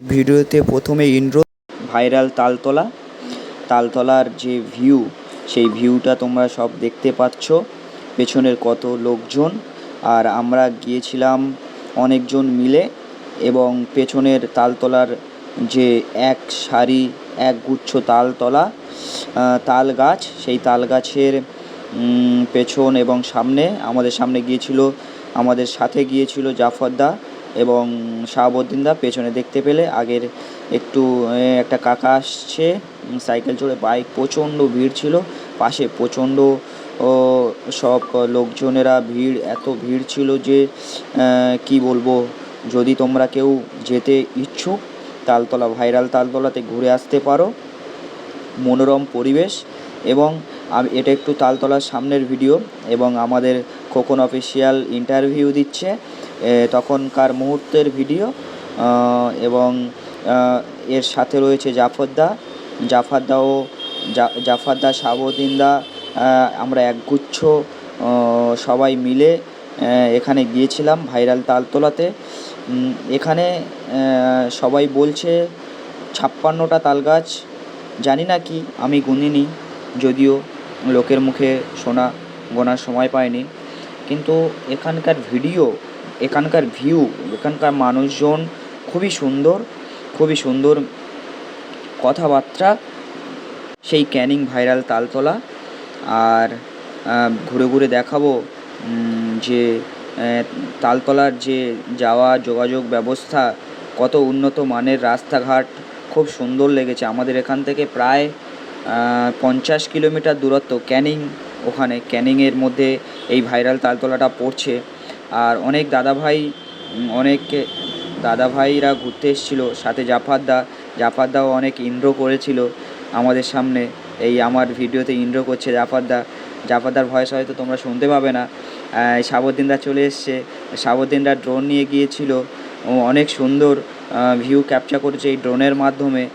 ভিডিওতে প্রথমে intro viral Taltala. তালতলার যে ভিউ সেই ভিউটা তোমরা সব দেখতে পাচ্ছ। পেছনের কত লোকজন, আর আমরা গিয়েছিলাম অনেকজন মিলে এবং পেছনের তালতলার যে এক সারি, এক গুচ্ছ তালতলা তাল গাছ সেই তাল গাছের পেছন এবং সামনে আমাদের সামনে গিয়েছিল, আমাদের সাথে গিয়েছিল জাফরদা। এবং শাহাবুদ্দিনদা পেছনে দেখতে পেলে। আগের একটু একটা কাকা আসছে সাইকেল চড়ে বাইক, প্রচণ্ড ভিড় ছিল। পাশে প্রচণ্ড সব লোকজনেরা ভিড়, এত ভিড় ছিল যে কি বলব? যদি তোমরা কেউ যেতে ইচ্ছুক, তালতলা, ভাইরাল তালতলাতে ঘুরে আসতে পারো। মনোরম পরিবেশ এবং আমি, এটা একটু তালতলার সামনের ভিডিও এবং আমাদের খোকন অফিসিয়াল ইন্টারভিউ দিচ্ছে। তখনকার মুহূর্তের ভিডিও এবং এর সাথে রয়েছে জাফরদা। জাফরদাও জাফরদা আহ, আমরা একগুচ্ছ সবাই মিলে এখানে গিয়েছিলাম ভাইরাল তালতলাতে। এখানে সবাই বলছে ছাপ্পান্নটা তাল গাছ জানি না কি আমি গুনিনি যদিও লোকের মুখে শোনা গোনার সময় পাইনি। কিন্তু এখানকার ভিডিও এখানকার ভিউ এখানকার মানুষজন খুবই সুন্দর খুবই সুন্দর কথাবার্তা। সেই ক্যানিং ভাইরাল তালতলা। আর ঘুরে ঘুরে দেখাবো যে তালতলার যে যাওয়া, যোগাযোগ ব্যবস্থা, কত উন্নত মানের রাস্তাঘাট, খুব সুন্দর লেগেছে। আমাদের এখান থেকে প্রায় পঞ্চাশ কিলোমিটার দূরত্ব ক্যানিং, ওখানে ক্যানিংয়ের মধ্যে এই ভাইরাল তালতলাটা পড়ছে। আর অনেক দাদাভাই অনেক দাদাভাইরা ঘুরতে এসেছিল সাথে জাফারদা। জাফারদাও অনেক ইন্দ্র করেছিল আমাদের সামনে। এই আমার ভিডিওতে ইন্দ্র করছে জাফারদা। জাফারদার ভয়েস হয়তো তোমরা শুনতে পাবে না। আহ, সাবুদ্দিনদা চলে এসছে। সাবুদ্দিনদা ড্রোন নিয়ে গিয়েছিল। অনেক সুন্দর ভিউ ক্যাপচার করেছে এই ড্রোনের মাধ্যমে।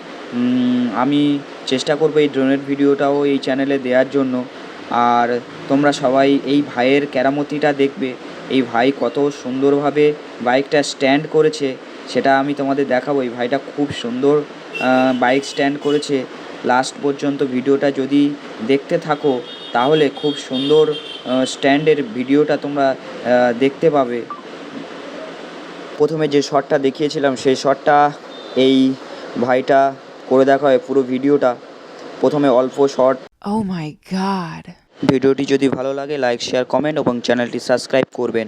আমি চেষ্টা করব এই ড্রোনের ভিডিওটাও এই চ্যানেলে দেওয়ার জন্য। আর তোমরা সবাই এই ভাইয়ের কেরামতিটা দেখবে। এই ভাই কত সুন্দরভাবে বাইকটা স্ট্যান্ড করেছে, সেটা আমি তোমাদের দেখাবো। এই ভাইটা খুব সুন্দর বাইক স্ট্যান্ড করেছে। লাস্ট পর্যন্ত ভিডিওটা যদি দেখতে থাকো, তাহলে খুব সুন্দর স্ট্যান্ডের ভিডিওটা তোমরা দেখতে পাবে। প্রথমে যে শটটা দেখিয়েছিলাম, সেই শটটা এই ভাইটা করে দেখা হয় পুরো ভিডিওটা। প্রথমে অল্প শট Oh মাই god. ভিডিওটি যদি ভালো লাগে লাইক শেয়ার কমেন্ট এবং চ্যানেলটি সাবস্ক্রাইব করবেন।